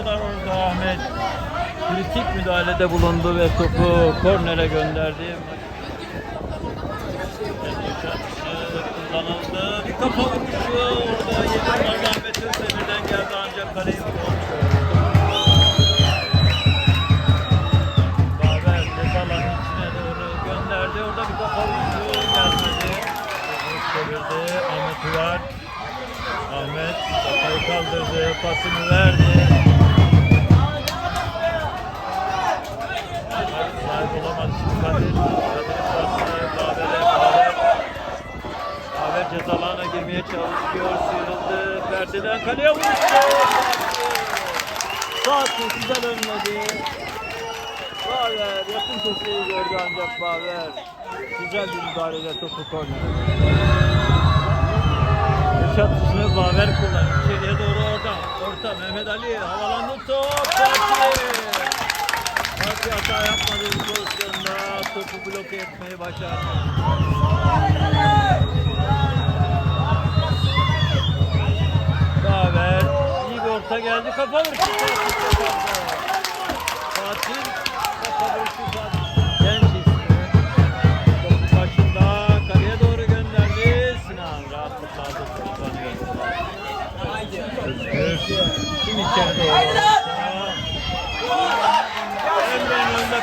Oynadılar orada Ahmet. Kritik müdahalede bulundu ve topu kornere gönderdi. Kullanıldı. Bir kafa vuruşu orada yedi Ahmet Özdemir'den geldi ancak kaleyi Uyar. Ahmet kafayı kaldırdı. Pasını verdi. Kadir. Kadir'in pası. Baver'e. Baver. Baver cezalarına girmeye çalışıyor. Sıyrıldı. Perdeden kaleye vurdu. Saati güzel önledi. Baver yakın köşeyi gördü ancak Baver. Güzel bir müdahaleyle topu kornere. Dış atışını Baver kullanıyor. İçeriye doğru orada. Orta Mehmet Ali havalandı top. Fatih. Fatih hata yapmadı bu pozisyonda. Topu bloke etmeyi başardı. Baver iyi bir orta geldi. Kafa vuruşu Fatih. Kafa vuruşu Fatih. Genç ismi. Topu başında kaleye doğru gönderdi. Sinan rahatlıkla aldı. Kullanıyor. Özgür. Şimdi içeri doğru.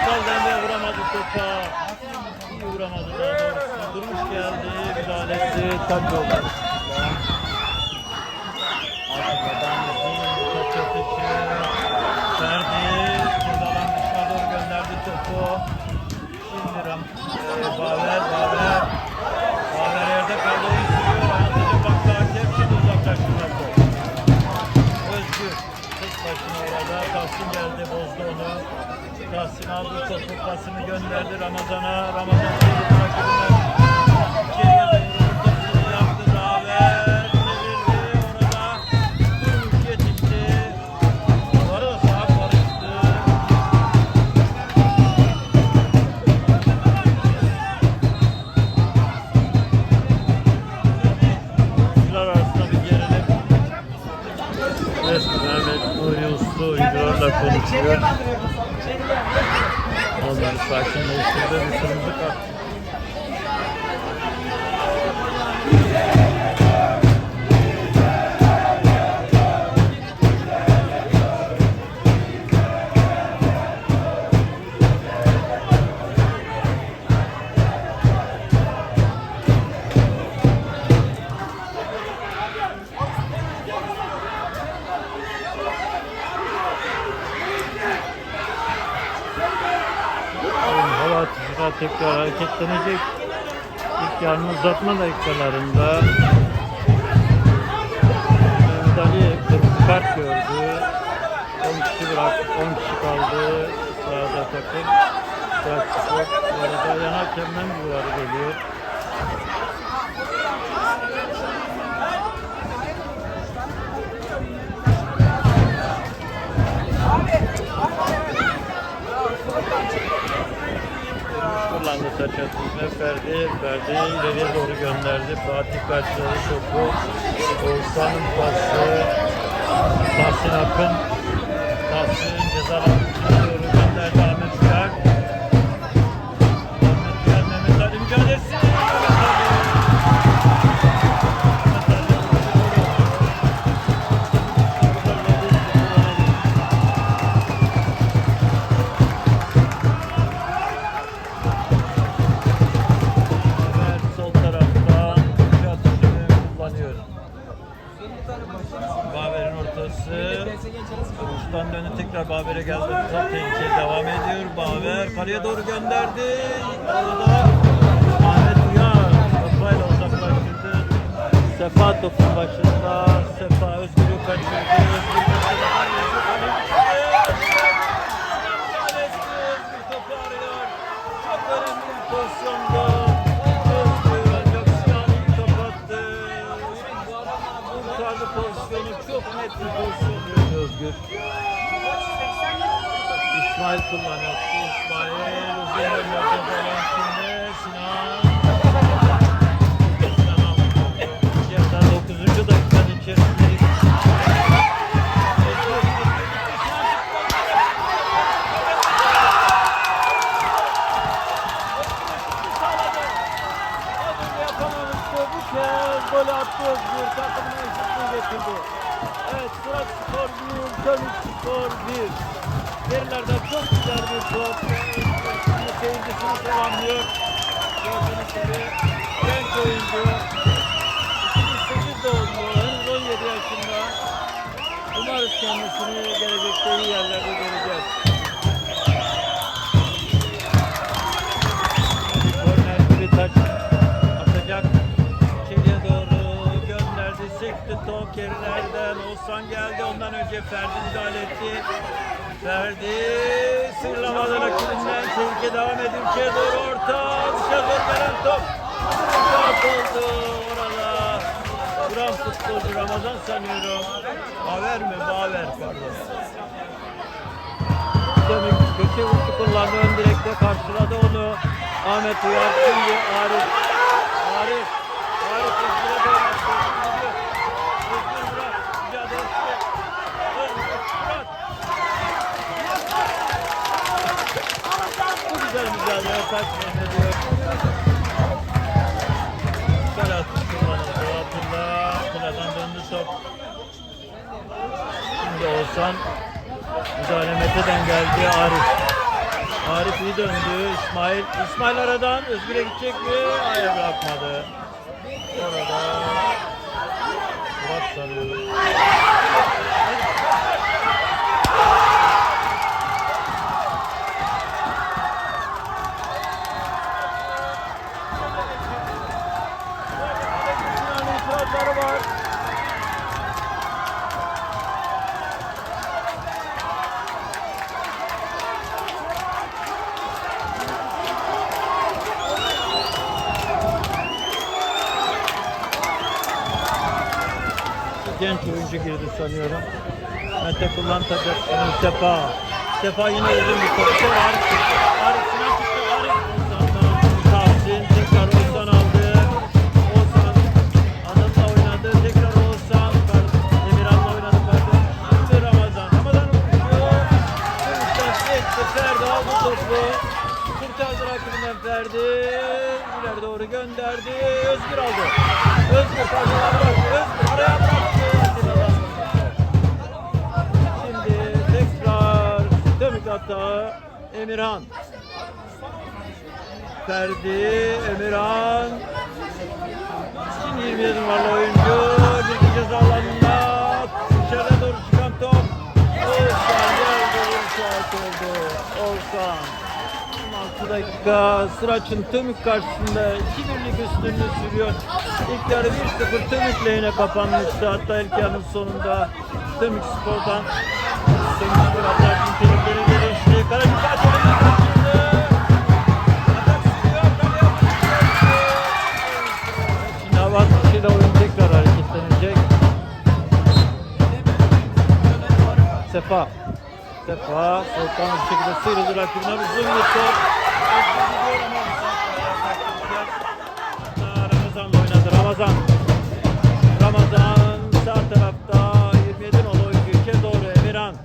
Kaldı. Emre vuramadı topa. İyi vuramadı daha doğrusu. Durmuş geldi. Müdahale etti. Tabii oldu. Tahsin aldı topu. Pasını gönderdi Ramazan'a. Ramazan atışına tekrar hareketlenecek. İlk yarının uzatma dakikalarında Mehmet Ali kırmızı kart gördü. 10 kişi bırak, 10 kişi kaldı sahada takım. Bu arada yan hakemden bir uyarı geliyor. Atışını Ferdi. Ferdi ileriye doğru gönderdi. Fatih kaçırdı topu. Oğuzhan'ın pası. Tahsin Akın. Tahsin ceza ortası. Uçtan döndü tekrar Baver'e geldi. Top tehlike devam ediyor. Baver kaleye doğru gönderdi. Orada Ahmet Uyar kafayla uzaklaştırdı. Sefa topun başında. Sefa Özgür'ü kaçırdı. Özgür kaçırdı. Özgür. İsmail kullanıyor. İsmail uzun şimdi. Gibi genç oyuncu. 2008 doğumlu, henüz 17 yaşında. Umarız kendisini gelecekte iyi yerlerde göreceğiz. Gibi taç atacak. İçeriye doğru gönderdi. Sekti top gerilerden. Oğuzhan geldi. Ondan önce Ferdi müdahale etti. Ferdi sırlamadan rakibinden tehlike devam ediyor. İçeriye doğru orta. Dışarı doğru gelen top. Top oldu orada. Duran futbolcu Ramazan sanıyorum. Baver mi? Baver pardon. Demek kötü vuruşu kullandı. Ön direkte karşıladı onu. Ahmet Uyar şimdi. Arif. Arif Özgür'e doğru attı. Gidiyor. Özgür Murat. Mücadelesi. Özgür Murat. Bu güzel mücadele kaç ediyor. Güzel atış kullanıldı. Hatırla. Kuladan döndü top. Şimdi Oğuzhan Müdahale Mete'den geldi Arif. Arif iyi döndü. İsmail. İsmail aradan Özgür'e gidecek mi? Hayır bırakmadı. Orada Murat sanıyorum. Var. genç oyuncu girdi sanıyorum. Mete kullan tabi Mustafa. Mustafa yine uzun bir top. Arif. Arif Sinan Özgür aldı. Özgür karşıdan bıraktı. Özgür araya bıraktı. Şimdi tekrar Demik hata Emirhan. Ferdi, Emirhan. Şimdi 27 numaralı oyuncu. Bir ceza alanına. Dışarıya doğru çıkan top. Oğuzhan geldi. Oğuzhan. 16 dakika Sıraç'ın Tömük karşısında 2-1'lik üstünlüğü sürüyor. İlk yarı 1-0 Tömük lehine kapanmıştı. Hatta ilk yarının sonunda Tömük Spor'dan Tömük Spor atak nitelikleri gelişti. Karacı Fatih'in kaçırdı. Atak sıkıyor. Kaleye vurdu. Şimdi hava atışıyla oyun tekrar hareketlenecek. Sefa. Sefa soğukkanlı bir şekilde sıyrıldı rakibine uzun bir top. Ramazan'la oynadı. Ramazan. Ramazan sağ tarafta 27 nolu oyuncu içe doğru Emirhan.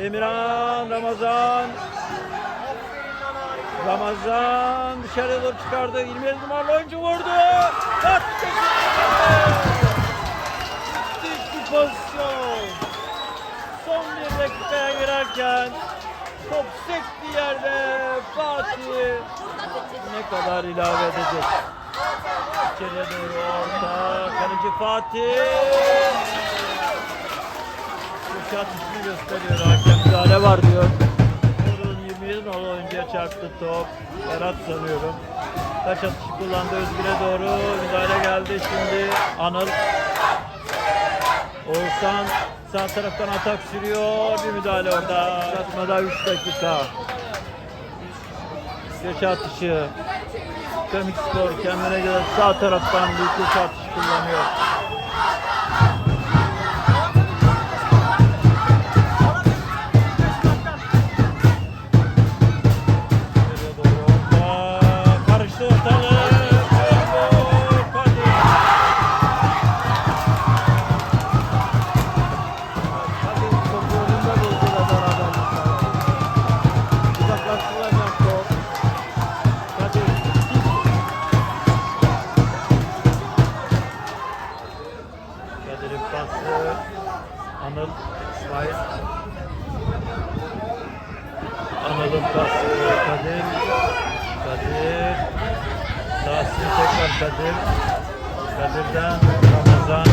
Emirhan Ramazan. Ramazan dışarıya doğru çıkardı. 27 numaralı oyuncu vurdu. At! Müthiş bir pozisyon. Dakikaya girerken top sekti yerde Fatih ne kadar ilave edecek? İçeriye doğru orta kaleci Fatih Köşe atışını gösteriyor hakem müdahale var diyor. Vurun 27 nolu oyuncuya çarptı top. Berat sanıyorum. Taç atışı kullandı Özgür'e doğru. Müdahale geldi şimdi. Anıl Oğuzhan sağ taraftan atak sürüyor. Bir müdahale orada. Atmada 3 dakika. Köşe atışı. Kemik Spor kendine göre sağ taraftan bir köşe atışı kullanıyor. Kadir. Kadir'den Ramazan.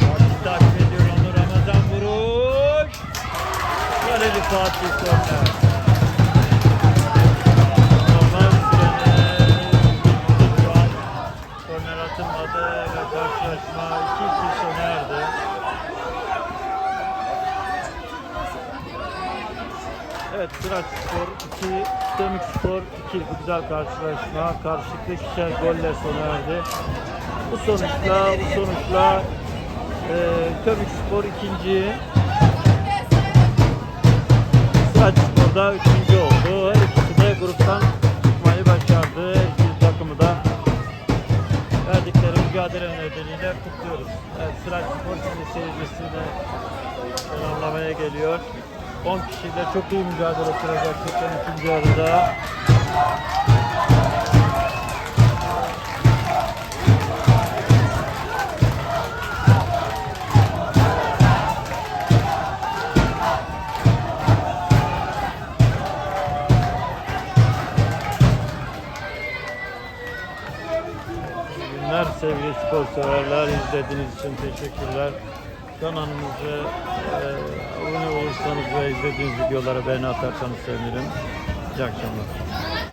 Fatih takip ediyor onu Ramazan vuruş. Kareli Fatih korner. Evet Sıraç Spor 2, Kemik Spor 2 bu güzel karşılaşma. Karşılıklı ikişer golle sona erdi. Bu sonuçla bu sonuçla e, Kemik Spor ikinci, Sıraç Spor da üçüncü oldu. 10 kişiyle çok iyi mücadele sürecek Türkiye'nin ikinci yarıda. Sevgili spor severler. İzlediğiniz için teşekkürler. Kanalımıza e, abone olursanız ve izlediğiniz videolara beğeni atarsanız sevinirim. İyi akşamlar.